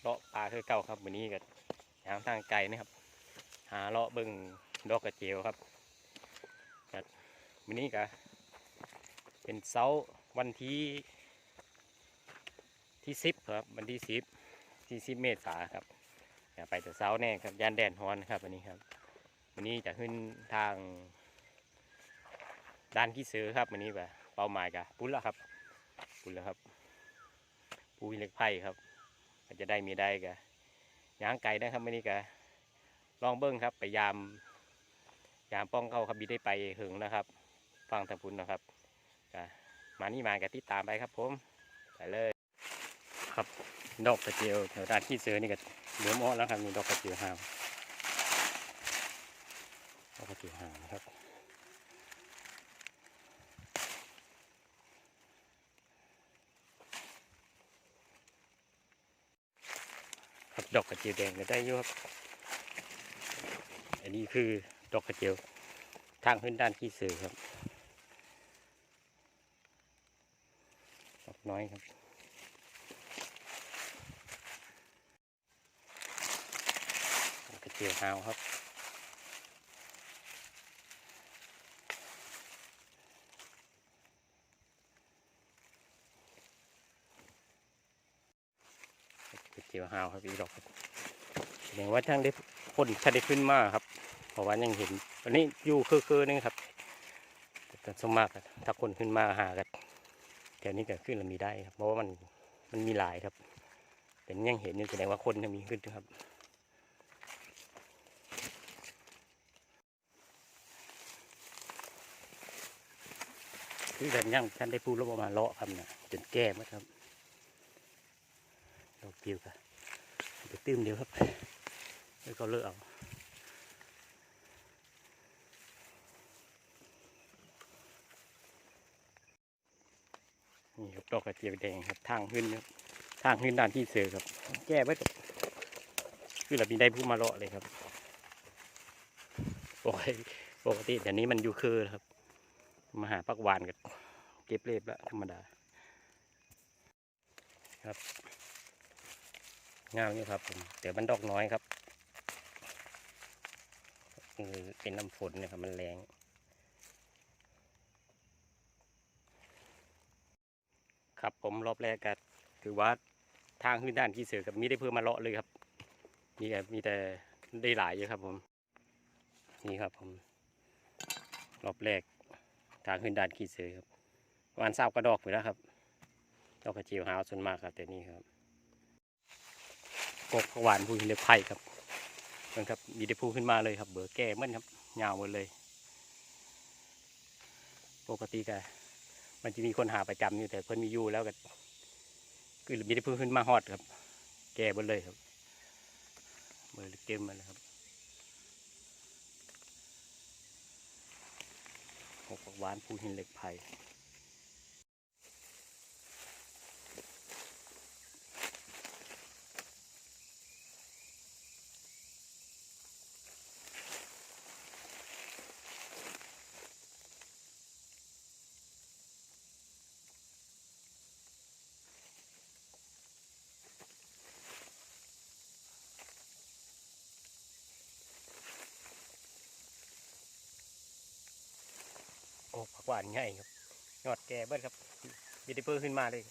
เลาะปลาคือเก่าครับวันนี้ก็ยามทางไกลนะครับ หาเลาะเบิ่งดอกกระเจียวครับก็วันนี้ก็เป็นเสาร์วันที่ที่สิบครับวันที่สิบที่สิบเมษาครับไปแต่เสาร์แน่ครับย่านแดนฮอนครับวันนี้ครับวันนี้จะขึ้นทางด้านที่ซื้อครับวันนี้แบบเป้าหมายกับปุ้นแล้วครับปุ้นแล้วครับปูหิเล็กไผ่ครับ จะได้มีได้กะย่างไก่นะครับวันนี้กะลองเบิ้งครับไปยามยามป้องเข้าครับบีได้ไปหึงนะครับ ฟังทางพุนนะครับกะมานี่มากันติดตามไปครับผมไปเลยครับดอกกระเจียวแถวด้านที่ซื้อนี่ก็เหลือมอ้อแล้วครับมีดอกกระเจียวหาวดอกกระเจียวหาวนะครับ ครับ ดอกกระเจียวแดงก็ได้อยู่ครับ อันนี้คือดอกกระเจียวทางขึ้นด้านที่สื่อครับ ดอกน้อยครับกกระเจียวหาวครับ กระเจียวหาวครับอีกดอกครับแสดงว่าช่างได้พ่นช่างได้ขึ้นมาครับ เพราะว่ายังเห็นวันนี้อยู่คือๆนึงครับแต่สมากถ้าคนขึ้นมาหากันแถวนี้ก็ขึ้นแล้วมีได้ครับ เพราะว่ามันมันมีหลายครับ แต่ยังเห็นอยู่แสดงว่าคนยังมีขึ้นครับคือกันยังท่านได้พูดแล้วว่ามาเลาะครับนะจนแก้มครับ ดอกเดียวกันเดี๋ยวตื้มเดียวครับ แล้วก็เลิกเอานี่ครับดอกกระเจียวแดงครับทางขึ้นครับทางขึ้นด้านที่เสือครับ แก้ไว้กับคือเรามีได้ผู้มาเลาะเลยครับปกติปกติเดี๋ยวนี้มันอยู่คือครับ มาหาปักหวานกับเก็บเรียบแล้วธรรมดาครับ งามอยู่ครับผมแต่มันดอกน้อยครับคือเป็นน้ำฝนเนะครับมันแรงครับผมรอบแรกก็ถือว่าทางขึ้นด้านที่เสือกับมีได้เพิ่มมาเลาะเลยครับนี่ก็มีแต่ได้หลายอยู่ครับผมนี่ครับผมรอบแรกทางขึ้นด้านขี้เสือครับประมาณเศร้ากระดอกไปแล้วครับดอกกระเจียวหาวส่วนมากครับแต่นี่ครับ กหวานผู้หินเหล็กไผ่ครับเบิ่งครับ มีได้พูขึ้นมาเลยครับ เบอร์แก้เมันครับยาวหมดเลย ปกติก็มันจะมีคนหาประจำอยู่แต่เพิ่นมีอยู่แล้วก็คือมีได้พูขึ้นมาฮอดครับ แก้หมดเลยครับเบอร์เต็มมาเลยครับกหวานผู้หินเหล็กไผ่ หวานใหญ่ครับยอดแก่เบิดครับมีได้เพิ่มขึ้นมาเลย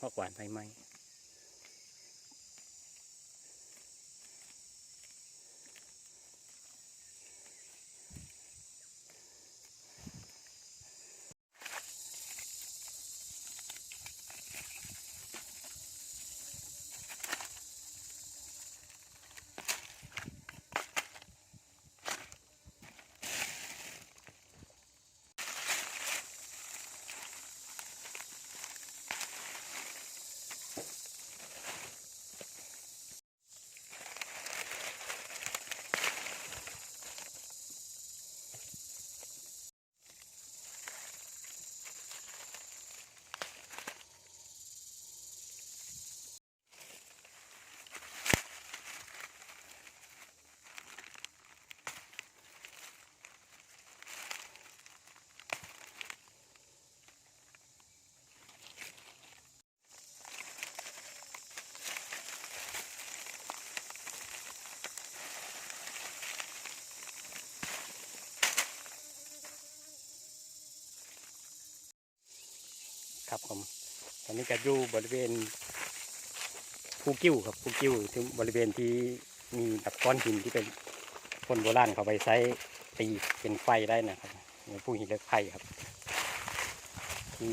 ผักหวานไฟไหม้ ครับผม ตอนนี้ก็อยู่บริเวณภูกิ้วครับภูกิ้วที่บริเวณที่มีแบบก้อนหินที่เป็นคนโบราณเขาไปใช้ตีเป็นไฟได้นะครับภูหินเหล็กไฟครับ ที่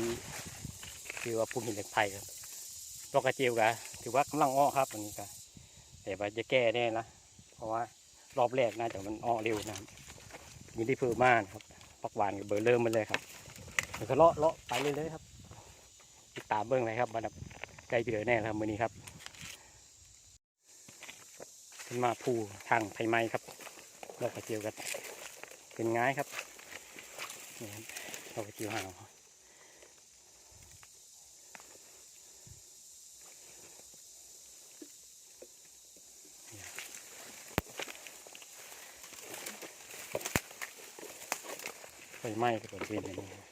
คือว่าภูหินเหล็กไฟครับดอกกระเจียวกะถือว่ากำลังอ้อครับอันนี้ก็แต่ว่าจะแก้แน่นะเพราะว่ารอบแรกน่าจะมันอ้อเร็วนะมีที่เพิ่มมากครับปักหวานกับเบอร์เริ่มมาเลยครับเดี๋ยวเลาะเลาะไปเรื่อยๆครับ ติดตามเบื้องเลยครับบันดับใกล้ไปเลยแน่ครับมือนี้ครับขึ้นมาภูทางไผ่ไม้ครับดอกกระเจียวกันเป็นง่ายครับนี่ครับดอกกระเจียวหาวไฟไหม้ก็บริเวณนี้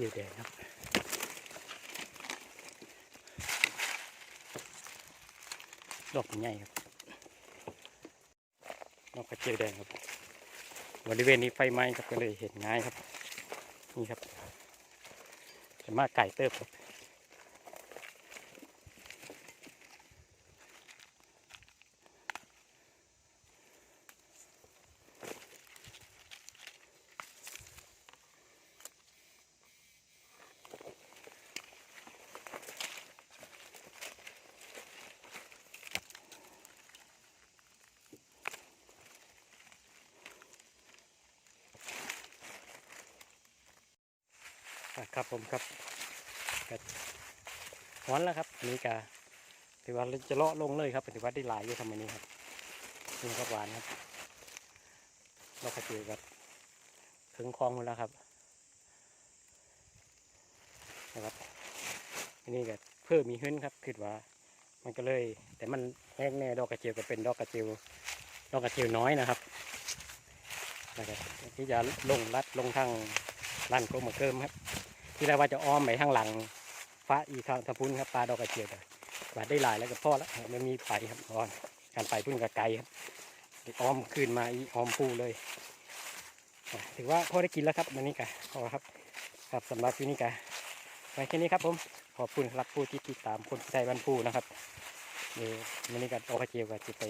จียวแดงครับดอกใหญ่ครับดอกกระเจียวแดงครับบริเวณนี้ไฟไหม้ครับก็เลยเห็นง่ายครับ นี่ครับจะมาไก่เติบครับ ครับผมครับก็ร้อนแล้วครับนนี้กาถือว่าจะเลาะลงเลยครับถือว่าได้หลายอยู่ทำไมนี้ครับนี่ครับหวานครับเรากระจือกับถึงคลองหมดแล้วครับนะครับอันนี้ก็เพิ่มมีขึ้นครับคือว่า มันก็เลย แต่มันแห้งแน่ดอกกระเจียวก็เป็นดอกกระเจียวดอกกระเจียวน้อยนะครับนะครับที่จะลงลัดลงทางร้านโกมาเกิมครับ ที่แรกว่าจะอ้อมไปทางหลังฟ้าอีกทางทะพุนครับปลาดอกกระเจียวแต่ว่าได้หลายแล้วก็พ่อแล้วไม่มีไปครับอ่อนการไปพุ่นกับไกลครับอ้อมคืนมาอีอ้อมปูเลยถือว่าพ่อได้กินแล้วครับวันนี้กะพอครับครับสำหรับวันนี้กะไว้แค่นี้ครับผมขอบคุณรับผู้ที่ติดตามคนใจบันปูนะครับเดี๋ยววันนี้ก็ดอกกระเจียวก็จะไป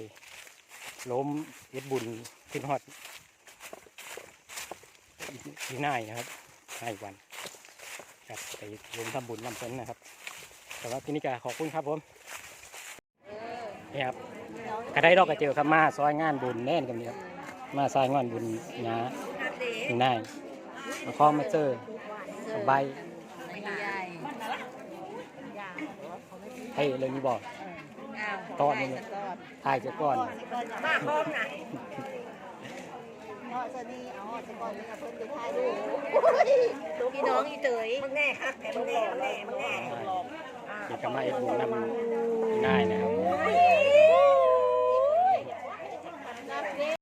ล้มเอ็ดบุญขึ้นฮอดที่น่ายนะครับให้วัน ครับไปรวมทำบุญนำเพลินนะครับแต่ว่าที่นี่ก็ขอบคุณครับผมนี่ครับกระได้ดอกกระเจียวครับมาซอยงานบุญแน่นกันนี้ครับมาซอยงานบุญนะที่น่ายมาคล้องมาเจอใบให้เลยมีบอกตอนนี้เนี่ยถ่ายจะก่อนมาห้องนะ เนาะจะนี่เอาจะก่อนนี่เพิ่นไปถ่ายรูปพี่น้องอีเตยมึงแน่ฮักแกมึงแน่มึงแน่มึงแน่ที่กำมาเอ็ดบุญนำที่น่ายนะ